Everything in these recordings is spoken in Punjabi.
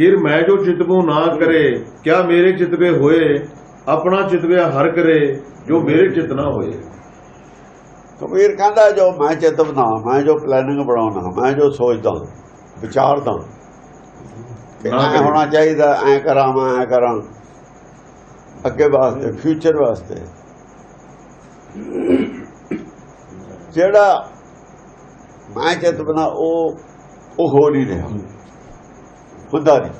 ਕਿਰ ਮੈਂ ਜੋ ਚਿਤਬੂ ਨਾ ਕਰੇ ਕਿਆ ਮੇਰੇ ਚਿਤਵੇ ਹੋਏ ਆਪਣਾ ਚਿਤਵੇ ਹਰ ਕਰੇ ਜੋ ਮੇਰੇ ਚਿਤ ਨਾ ਹੋਏ। ਕਬੀਰ ਕਹਿੰਦਾ ਜੋ ਮੈਂ ਚਿੱਤ ਬਣਾ ਮੈਂ ਜੋ ਪਲੈਨਿੰਗ ਬਣਾਉਣਾ ਮੈਂ ਜੋ ਸੋਚਦਾ ਵਿਚਾਰਦਾ ਕਿ ਨਾ ਐਂ ਕਰੇ। ਹੋਣਾ ਚਾਹੀਦਾ ਐ ਕਰਾਂ ਮੈਂ ਐ ਕਰਾਂ। ਅੱਗੇ ਵਾਸਤੇ ਫਿਊਚਰ ਵਾਸਤੇ। ਜਿਹੜਾ ਮੈਂ ਚਿੱਤ ਬਣਾ ਉਹ ਉਹ ਹੋ ਨਹੀਂ ਰਿਹਾ। ਹੁੰਦਾ ਨਹੀਂ।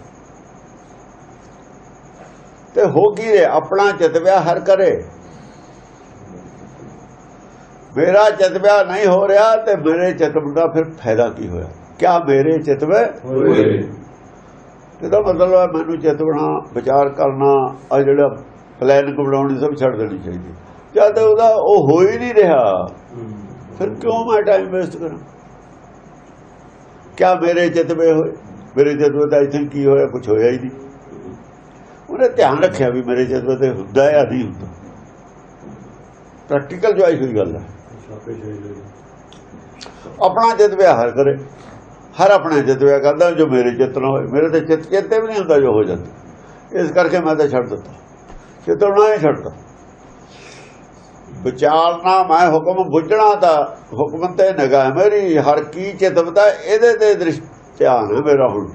ਤੇ ਹੋ ਕੀ ਰਿਹਾ ਆਪਣਾ ਚਿੱਤ ਵਿਆਹ ਹਰ ਕਰੇ। ਮੇਰਾ ਚਿੱਤ ਵਿਆਹ ਨਹੀਂ ਹੋ ਰਿਹਾ ਤੇ ਮੇਰੇ ਚਿੱਤ ਦਾ ਫਿਰ ਫਾਇਦਾ ਕੀ ਹੋਇਆ? ਕਿਆ ਮੇਰੇ ਚਿੱਤ ਵਿੱਚ ਹੋਏ। ਇਹਦਾ ਮਤਲਬ ਹੈ ਮੈਨੂੰ ਚਿੱਤ ਬਣਾ ਵਿਚਾਰ ਕਰਨਾ ਆ ਜਿਹੜਾ ਪਲਾਨ ਬਣਾਉਣੀ ਸਭ ਛੱਡ ਦੇਣੀ ਚਾਹੀਦੀ। ਜਦ ਉਹਦਾ ਉਹ ਹੋ ਹੀ ਨਹੀਂ ਰਿਹਾ ਫਿਰ ਕਿਉਂ ਮੈਂ ਟਾਈਮ ਵੇਸਟ ਕਰਾਂ? ਕਿਆ ਮੇਰੇ ਚਿੱਤ ਵਿੱਚ ਹੋਏ? ਮੇਰੇ ਚਿੱਤ ਵਿੱਚ ਆਈ ਕੀ ਹੋਇਆ ਕੁਝ ਹੋਇਆ ਹੀ ਨਹੀਂ। ਉਹਨੇ ਧਿਆਨ ਰੱਖਿਆ ਵੀ ਮੇਰੇ ਚਿੱਤ ਵਿੱਚ ਹੁੰਦਾ ਹੈ ਜਾਂ ਹੁੰਦਾ। ਪ੍ਰੈਕਟੀਕਲ ਜੋ ਆਈ ਹੋਈ ਗੱਲ ਹੈ ਆਪਣਾ ਚਿੱਤ ਵਿਹਾਰ ਕਰੇ। ਹਰ ਆਪਣੇ ਚਿੱਤ ਵਿਹਾਰ ਕਰਦਾ ਜੋ ਮੇਰੇ ਚਿੱਤ ਨਾ ਹੋਏ। ਮੇਰੇ ਤੇ ਚਿੱਤ ਚੇਤੇ ਵੀ ਨਹੀਂ ਹੁੰਦਾ ਜੋ ਹੋ ਜਾਂਦਾ। ਇਸ ਕਰਕੇ ਮੈਂ ਤਾਂ ਛੱਡ ਦਿੱਤਾ। ਚਿਤਵਣਾ ਹੀ ਛੱਡਦਾ। ਵਿਚਾਰਨਾ, ਮੈਂ ਹੁਕਮ ਬੁੱਝਣਾ ਦਾ ਹੁਕਮ ਤੇ ਨਿਗਾਹ ਮੇਰੀ ਹਰ ਕੀ ਚਿਤਵਤਾ ਇਹਦੇ ਤੇ ਦ੍ਰਿਸ਼ ਧਿਆਨ ਹੈ ਮੇਰਾ ਹੁਣ।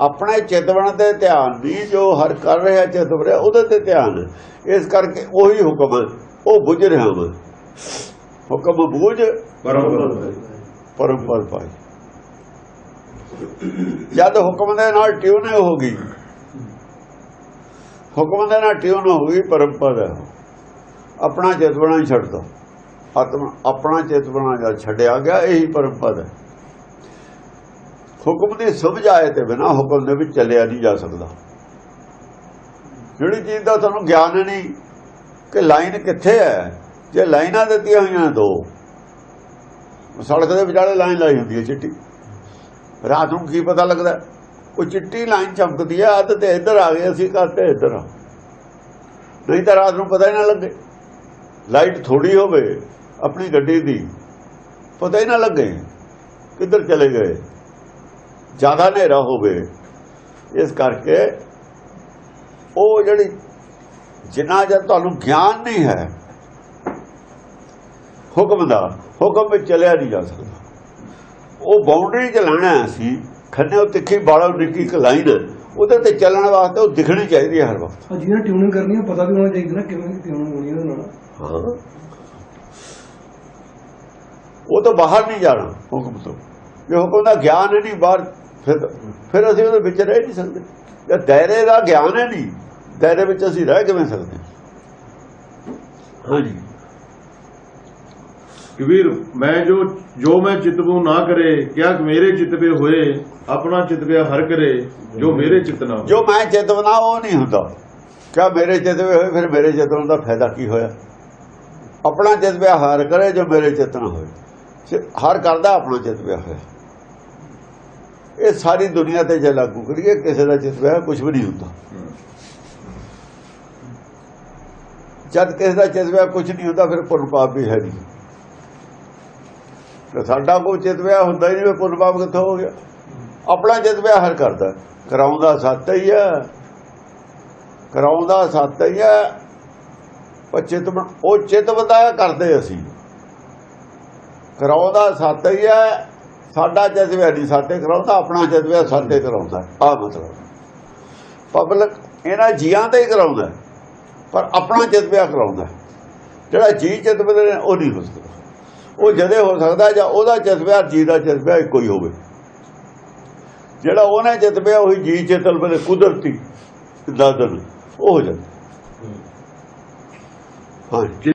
ਆਪਣੇ ਚਿਤਵਣ ਤੇ ਧਿਆਨ ਨਹੀਂ ਜੋ ਹਰ ਕਰ ਰਿਹਾ ਚਿਤਵ ਰਿਹਾ ਉਹਦੇ ਤੇ ਧਿਆਨ ਹੈ। ਇਸ ਕਰਕੇ ਉਹੀ ਹੁਕਮ ਉਹ ਬੁੱਝ ਰਿਹਾ ਮੈਂ। ਹੁਕਮ ਬੁੱਝ ਪਰਮ ਪਰਮ ਪਦ ਪਾਈ ਜਦ ਹੁਕਮ ਦੇ ਨਾਲ ਟਿਊਨ ਹੋ ਗਈ ਹੁਕਮ ਦੇ ਨਾਲ ਟਿਊਨ ਹੋ ਗਈ ਪਰਮ ਪਦ ਹੈ। ਉਹ। ਆਪਣਾ ਚੇਤਵਣਾ ਛੱਡ ਦੋ। ਆਤਮਾ ਆਪਣਾ ਚੇਤਵਣਾ ਜਦ ਛੱਡਿਆ ਗਿਆ ਇਹੀ ਪਰਮ ਪਦ ਹੈ। ਹੁਕਮ ਦੀ ਸਮਝ ਆਏ ਤੇ ਬਿਨਾ ਹੁਕਮ ਦੇ ਵਿੱਚ ਚੱਲਿਆ ਨਹੀਂ ਜਾ ਸਕਦਾ। ਜਿਹੜੀ ਚੀਜ਼ ਦਾ ਤੁਹਾਨੂੰ ਗਿਆਨ ਨਹੀਂ ਕਿ ਲਾਈਨ ਕਿੱਥੇ ਹੈ, ਜੇ ਲਾਈਨਾਂ ਦਿੱਤੀਆਂ ਹੋਈਆਂ ਦੋ, ਸੜਕ ਦੇ ਵਿਚਾਲੇ ਲਾਈਨ ਲਾਈ ਹੁੰਦੀ ਹੈ ਚਿੱਟੀ। ਰਾਤ ਨੂੰ ਕੀ ਪਤਾ ਲੱਗਦਾ ਉਹ ਚਿੱਟੀ ਲਾਈਨ ਚਮਕਦੀ ਹੈ, ਅੱਧ ਤੇ ਇੱਧਰ ਆ ਗਏ, ਅਸੀਂ ਕਰਤੇ ਇੱਧਰ ਆ। ਨਹੀਂ ਤਾਂ ਰਾਤ ਨੂੰ ਪਤਾ ਹੀ ਨਾ ਲੱਗੇ। ਲਾਈਟ ਥੋੜੀ ਹੋਵੇ, ਆਪਣੀ ਗੱਡੀ ਦੀ, ਪਤਾ ਹੀ ਨਾ ਲੱਗੇ ਕਿੱਧਰ ਚਲੇ ਗਏ। ਜ਼ਿਆਦਾ ਹਨੇਰਾ ਹੋਵੇ ਇਸ ਕਰਕੇ ਉਹ ਜਿਹੜੀ ਜਿੰਨਾ ਜਦ ਤੁਹਾਨੂੰ ਗਿਆਨ ਨਹੀਂ ਹੈ ਹੁਕਮ ਦਾ ਹੁਕਮ ਵਿੱਚ ਚੱਲਿਆ ਨਹੀਂ ਜਾ ਸਕਦਾ। ਉਹ ਬਾਉਂਡਰੀ ਚ ਲਾਣਾ ਸੀ ਖੰਨੇ ਉਹ ਤਿੱਖੀ ਬਾਲਾ ਨਿੱਕੀ ਇੱਕ ਲਾਈਨ ਹੈ, ਉਹਦੇ ਤੇ ਚੱਲਣ ਵਾਸਤੇ ਉਹ ਦਿਖਣੀ ਚਾਹੀਦੀ ਹੈ ਹਰ ਵਕਤ। ਜਿਹਨੇ ਟਿਊਨਿੰਗ ਕਰਨੀ ਹੈ ਪਤਾ ਵੀ ਹੋਣਾ ਚਾਹੀਦਾ ਨਾ ਕਿਵੇਂ ਟਿਊਨਿੰਗ ਹੋਣੀ ਹੈ ਉਹਦੇ ਨਾਲ। ਹਾਂ। ਉਹ ਤਾਂ ਬਾਹਰ ਨਹੀਂ ਜਾਣਾ ਹੁਕਮ ਤੋਂ। ਜੇ ਹੁਕਮ ਦਾ ਗਿਆਨ ਨਹੀਂ ਬਾਹਰ ਫਿਰ ਫਿਰ ਅਸੀਂ ਉਹਦੇ ਵਿੱਚ ਰਹਿ ਨਹੀਂ ਸਕਦੇ। ਜੇ ਦਾਇਰੇ ਦਾ ਗਿਆਨ ਹੈ ਨਹੀਂ ਦਾਇਰੇ ਵਿੱਚ ਅਸੀਂ ਰਹਿ ਕਿਵੇਂ ਸਕਦੇ ਹਾਂਜੀ। ਕਬੀਰ ਮੈਂ ਜੋ ਜੋ ਮੈਂ ਚਿਤਬੂ ਨਾ ਕਰੇ ਕਿਆ ਮੇਰੇ ਚਿਤਵੇ ਹੋਏ ਆਪਣਾ ਚਿਤਵੇ ਹਰ ਕਰੇ ਜੋ ਮੇਰੇ ਚਿਤ ਨਾ ਹੋਏ। ਜੋ ਮੈਂ ਚੇਤਵਨਾ ਉਹ ਨਹੀਂ ਹੁੰਦਾ। ਕਿਆ ਮੇਰੇ ਚੇਤਵੇ ਹੋਏ ਫਿਰ ਮੇਰੇ ਚੇਤਵਨ ਦਾ ਫਾਇਦਾ ਕੀ ਹੋਇਆ? ਆਪਣਾ ਚੇਤਵੇ ਹਾਰ ਕਰੇ ਜੋ ਮੇਰੇ ਚੇਤਨਾ ਹੋਏ। ਹਰ ਕਰਦਾ ਆਪਣਾ ਚੇਤਵੇ ਹੋਇਆ ਇਹ ਸਾਰੀ ਦੁਨੀਆ ਤੇ ਜੇ ਲਾਗੂ ਕਰੀਏ, ਕਿਸੇ ਦਾ ਚੇਤਵਾ ਕੁਝ ਵੀ ਨਹੀਂ ਹੁੰਦਾ। ਜਦ ਕਿਸੇ ਦਾ ਚੇਤਵਾ ਕੁਝ ਨਹੀਂ ਹੁੰਦਾ, ਫਿਰ ਪੁੰਨ ਪਾਪ ਵੀ ਹੈ ਨਹੀਂ। ਤੇ ਸਾਡਾ ਕੋਈ ਚੇਤਵਾ ਹੁੰਦਾ ਹੀ ਨਹੀਂ ਪੁੰਨ ਪਾਪ ਕਿੱਥੋਂ ਹੋ ਗਿਆ? ਆਪਣਾ ਚੇਤਵਾ ਹਰ ਕਰਦਾ ਕਰਾਉਂਦਾ ਸੱਤ ਹੀ ਹੈ। ਕਰਾਉਂਦਾ ਸੱਤ ਹੀ ਹੈ। ਪਰ ਚਿਤ ਉਹ ਚਿਤ ਬਤਾਇਆ ਕਰਦੇ ਅਸੀਂ। ਕਰਾਉਂਦਾ ਸੱਤ ਹੀ ਹੈ। ਸਾਡਾ ਜਜ਼ਬਾ ਨਹੀਂ, ਸਾਡੇ ਕਰਾਉਂਦਾ, ਆਪਣਾ ਜਜ਼ਬਾ ਸਾਤੇ ਕਰਾਉਂਦਾ ਆ ਮਤਲਬ। ਪਬਲਿਕ ਇਹਨਾਂ ਜੀਆਂ ਤੇ ਹੀ ਕਰਾਉਂਦਾ ਪਰ ਆਪਣਾ ਜਜ਼ਬਾ ਕਰਾਉਂਦਾ ਜਿਹੜਾ ਜੀ ਜਜ਼ਬੇ ਨੇ, ਉਹ ਨਹੀਂ ਹੋ ਸਕਦਾ। ਉਹ ਜਦੇ ਹੋ ਸਕਦਾ ਜਾਂ ਉਹਦਾ ਜਜ਼ਬਾ, ਜੀ ਦਾ ਜਜ਼ਬਾ ਇੱਕੋ ਹੀ ਹੋਵੇ। ਜਿਹੜਾ ਉਹਨੇ ਜਜ਼ਬਾ, ਉਹੀ ਜੀ ਚੇਤਨ ਬਲੇ ਕੁਦਰਤੀ ਦਾਦਨ ਉਹ ਹੋ ਜਾਂਦਾ। ਹਾਂ